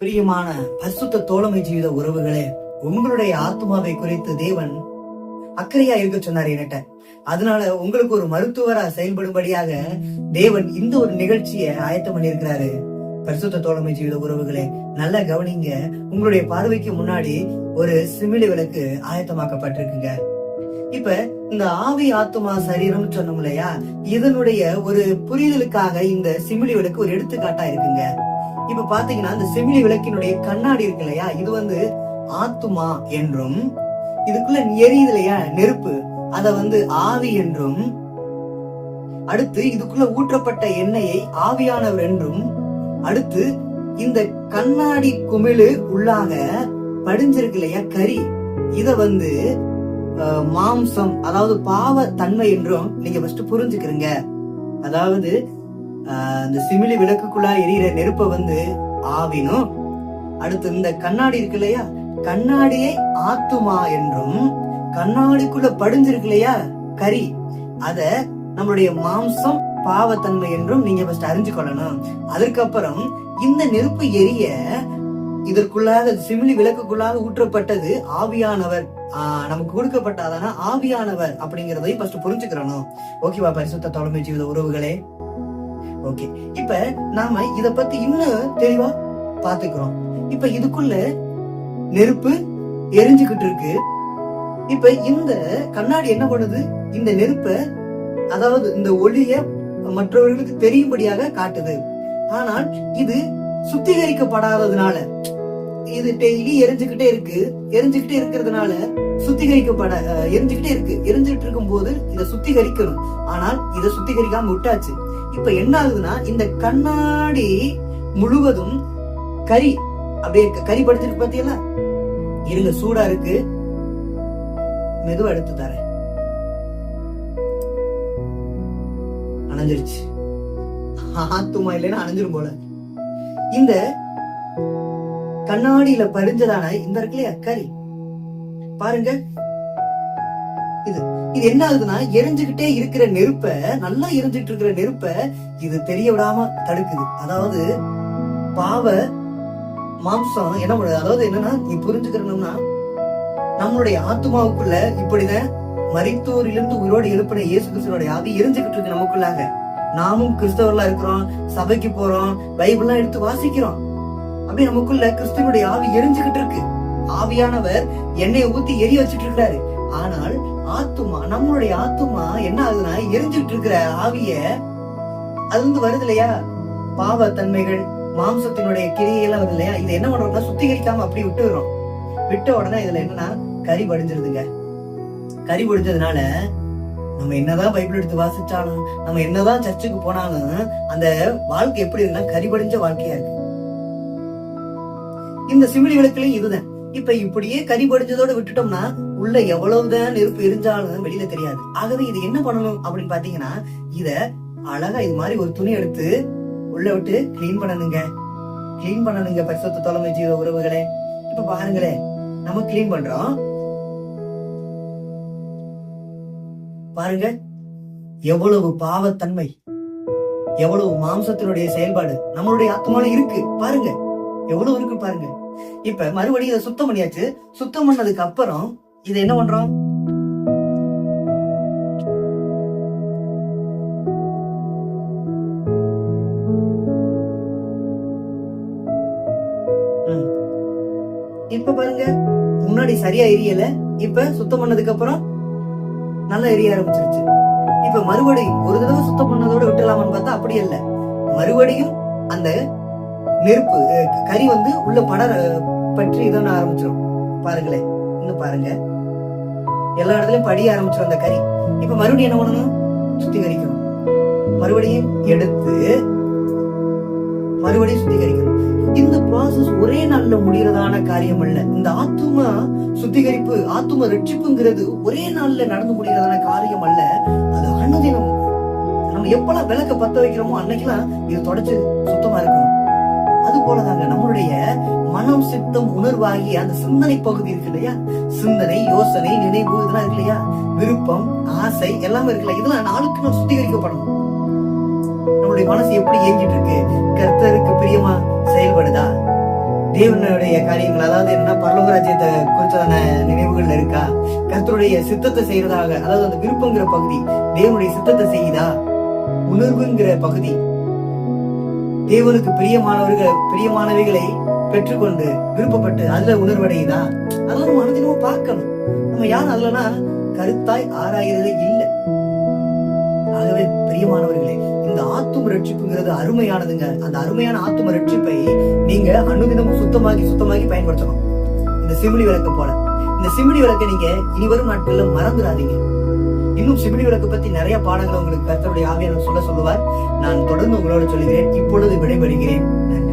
பிரியமான பரிசுத்த தோழமை ஜீவித உறவுகளே உங்களுடைய ஆத்மாவை குறித்து தேவன் அக்கறையா இருக்க சொன்னார் என்கிட்ட. அதனால உங்களுக்கு ஒரு மருத்துவரா செயல்படும்படியாக தேவன் இந்த ஒரு நிகழ்ச்சியை ஆயத்தம் பண்ணியிருக்கிறாரு. பரிசுத்த தோழமை ஜீவித உறவுகளே நல்லா கவனிங்க. உங்களுடைய பார்வைக்கு முன்னாடி ஒரு சிமிலி விளக்கு ஆயத்தமாக்கப்பட்டிருக்குங்க. இப்ப இந்த ஆவி ஆத்மா சரீரம் சொன்னோம் இல்லையா? இதனுடைய ஒரு புரிதலுக்காக இந்த சிமிலி விளக்கு ஒரு எடுத்துக்காட்டா இருக்குங்க. இப்ப பாத்தீங்கன்னா இந்த செமிலி விளக்கினுடைய கண்ணாடி இருக்கு இல்லையா? இது வந்து ஆத்துமா என்றும் இதுக்குள்ள எரியுது இல்லையா? நெருப்பு. அத வந்து ஆவி என்றும் அடுத்து இதுக்குள்ள ஊற்றப்பட்ட எண்ணெயை ஆவியானவர் என்றும் அடுத்து இந்த கண்ணாடி குமிழு உள்ளாக படிஞ்சிருக்கு இல்லையா? கறி. இத வந்து மாம்சம் அதாவது பாவ தன்மை என்றும் நீங்க ஃபர்ஸ்ட் புரிஞ்சுக்கிறீங்க. அதாவது இந்த சிமிலி விளக்குக்குள்ளா எரியிற நெருப்ப வந்து ஆவினும் அடுத்து இந்த கண்ணாடி இருக்கு இல்லையா? கண்ணாடியை ஆத்துமா என்றும் கண்ணாடிக்குள்ள படிஞ்சிருக்கு இல்லையா? கறி. அத நம்மளுடைய மாம்சம் பாவத்தன்மை என்றும் நீங்க ஃபர்ஸ்ட் அறிஞ்சு கொள்ளணும் அதுக்கப்புறம் இந்த நெருப்பு எரிய இதற்குள்ளாக சிமிலி விளக்குக்குள்ளாக ஊற்றப்பட்டது ஆவியானவர். ஆஹ் நமக்கு கொடுக்கப்பட்டாதான ஆவியானவர் அப்படிங்கறதையும் ஃபர்ஸ்ட் புரிஞ்சுக்கிறணும். ஓகேவா பரிசுத்த தொலைமை ஜீவித உறவுகளே? ஓகே இப்ப நாம இத பத்தி இன்னும் தெளிவா பாத்துக்கிறோம். இப்ப இதுக்குள்ள நெருப்பு எரிஞ்சுகிட்டு இருக்கு. இப்ப இந்த கண்ணாடி என்ன பண்ணுது? இந்த நெருப்ப அதாவது இந்த ஒளிய மற்றவர்களுக்கு தெரியும்படியாக காட்டுது. ஆனால் இது சுத்திகரிக்கப்படாததுனால இது டெய்லி எரிஞ்சுக்கிட்டே இருக்கு. எரிஞ்சுக்கிட்டே இருக்கிறதுனால சுத்திகரிக்கப்பட எரிஞ்சுக்கிட்டே இருக்கு. எரிஞ்சுக்கிட்டு இருக்கும் போது இதை சுத்திகரிக்கணும். ஆனால் இதை சுத்திகரிக்காம விட்டாச்சு. இப்ப என்ன ஆகுதுன்னா இந்த கண்ணாடி முழுவதும் கறி அப்படியே கறி படுத்திருக்கு பாத்தீங்களா? இருங்க சூடா இருக்கு. மெதுவா எடுத்து தரேன். அணைஞ்சிருச்சு. ஆத்துமா இல்லைன்னா அணைஞ்சிரும் போல. இந்த கண்ணாடியில பறிஞ்சதான இந்த இருக்குல்லையா கறி. பாருங்க இது. இது என்ன ஆகுதுன்னா எரிஞ்சுகிட்டே இருக்கிற நெருப்ப நல்லா எரிஞ்சுட்டு இருக்கிற நெருப்ப இது தெரிய விடாம தடுக்குது. அதாவது பாவ மாம்சம் என்ன பண்ணுது அதாவது என்னன்னா நீ புரிஞ்சுக்கிறணும்னா நம்மளுடைய ஆத்மாவுக்குள்ள இப்படிதான் மரித்தோரிலிருந்து உயிரோடு எழுப்பின இயேசு கிறிஸ்துவோட ஆவி எரிஞ்சுக்கிட்டு இருக்கு நமக்குள்ளாக. நாமும் கிறிஸ்தவர்களா இருக்கிறோம் சபைக்கு போறோம் பைபிள்லாம் எடுத்து வாசிக்கிறோம். அப்படி நமக்குள்ள கிறிஸ்துவனுடைய ஆவி எரிஞ்சுக்கிட்டு இருக்கு. ஆவியானவர் எண்ணெயை ஊத்தி எரிய வச்சுட்டு இருக்கிறாரு. ஆனால் ஆத்துமா நம்மளுடைய ஆத்துமா என்ன ஆகுதுன்னா எரிஞ்சுட்டு இருக்கிற ஆவிய அது வந்து வருது இல்லையா? பாவ தன்மைகள் மாம்சத்தினுடைய கிரியெல்லாம் வருது இல்லையா? இது என்ன பண்றோம்னா சுத்திகரிக்காம அப்படி விட்டுறோம் விட்ட உடனே இதுல என்னன்னா கறி படிஞ்சிருதுங்க கறி படிஞ்சதுனால நம்ம என்னதான் பைபிள் எடுத்து வாசிச்சாலும் நம்ம என்னதான் சர்ச்சுக்கு போனாலும் அந்த வாழ்க்கை எப்படி இருக்குன்னா கறி படிஞ்ச வாழ்க்கையா இருக்கு. இந்த சிமிலி விளக்குலயும் இதுதான். இப்ப இப்படியே கறி படிஞ்சதோட விட்டுட்டோம்னா உள்ள எவ்வளவுதான் நெருப்பு எரிஞ்சாலும் வெளியில தெரியாது. ஆகவே இது என்ன பண்ணணும் அப்படின்னு பாத்தீங்கன்னா இத அழகா இது மாதிரி ஒரு துணி எடுத்து உள்ள விட்டு க்ளீன் பண்ணணுங்க. க்ளீன் பண்ணணுங்க பரிசுத்த தலைமை ஜீவ உறவுகளே. இப்ப பாருங்களேன் நம்ம க்ளீன் பண்றோம். பாருங்க எவ்வளவு பாவத்தன்மை எவ்வளவு மாம்சத்தினுடைய செயல்பாடு நம்மளுடைய ஆத்மால இருக்கு. பாருங்க எவ்வளவு இருக்கு பாருங்க. இப்ப மறுபடியும் இதை சுத்தம் பண்ணியாச்சு. சுத்தம் பண்ணதுக்கு அப்புறம் இதை என்ன பண்றோம்? இப்ப பாருங்க. முன்னாடி சரியா எரியல. இப்ப சுத்தம் பண்ணதுக்கு அப்புறம் நல்லா எரிய ஆரம்பிச்சிருச்சு. இப்ப மறுபடியும் ஒரு தடவை சுத்தம் பண்ணதோட விட்டுலாமான்னு பார்த்தா அப்படி இல்ல மறுபடியும் அந்த நெருப்பு கறி வந்து உள்ள படர பற்றி இதான ஆரம்பிச்சிடும் பாருங்களேன் இன்னும் பாருங்க. எல்லா இடத்துலயும் படிய ஆரம்பிச்சிடும் அந்த கறி. இப்ப மறுபடியும் என்ன பண்ணணும்? சுத்திகரிக்கணும். மறுபடியும் எடுத்து மறுபடியும் சுத்திகரிக்கணும். இந்த ப்ராசஸ் ஒரே நாள்ல முடியறதான காரியம் அல்ல. இந்த ஆத்தும சுத்திகரிப்பு ஆத்தும ரட்சிப்புங்கிறது ஒரே நாள்ல நடந்து முடியறதான காரியம் அல்ல. அது அனுதினம் நம்ம எப்பெல்லாம் விளக்க பத்த வைக்கிறோமோ அன்னைக்கெல்லாம் இது தொடச்சு சுத்தமா இருக்கணும். போலதாங்க. நம்மளுடைய மனம் சித்தம் உணர்வாகி அந்த சிந்தனை பகுதி இருக்கு இல்லையா? சிந்தனை யோசனை நினைவு இதெல்லாம் இருக்கு இல்லையா? விருப்பம் ஆசை எல்லாமே இருக்குல்ல இதெல்லாம் நாளுக்கு நம்ம சுத்திகரிக்கப்படணும். நம்மளுடைய மனசு எப்படி இயங்கிட்டு இருக்கு? கர்த்தருக்கு பிரியமா செயல்படுதா? தேவனுடைய காரியங்கள் அதாவது என்ன பரலோக ராஜ்யத்தை குறித்ததான நினைவுகள் இருக்கா? கர்த்தருடைய சித்தத்தை செய்யறதாக அதாவது அந்த விருப்பங்கிற பகுதி தேவனுடைய சித்தத்தை செய்யுதா உணர்வுங்கிற பகுதி தேவனுக்கு பிரியமானவர்கள் பிரியமானவைகளை பெற்றுக்கொண்டு விருப்பப்பட்டு அதுல உணர்வடையுதா? அதெல்லாம் மனதினமும் பார்க்கணும். நம்ம யாரும் அதுலனா கருத்தாய் ஆராயிறதே இல்லை. ஆகவே பிரியமானவர்களே இந்த ஆத்தும ரட்சிப்புங்கிறது அருமையானதுங்க. அந்த அருமையான ஆத்தும ரட்சிப்பை நீங்க அனுதினமும் சுத்தமாக்கி சுத்தமாக்கி பயன்படுத்தணும். இந்த சிமிழி விளக்கு போல. இந்த சிமிழி விளக்கை நீங்க இனி வரும் நாட்கள்ல மறந்துடாதீங்க. இன்னும் சிமிழி விளக்கு பத்தி நிறைய பாடங்களை உங்களுக்கு கர்த்தருடைய ஆவியான சொல்ல சொல்லுவார். நான் தொடர்ந்து உங்களோட சொல்லுகிறேன். இப்பொழுது விடைபெறுகிறேன். நன்றி.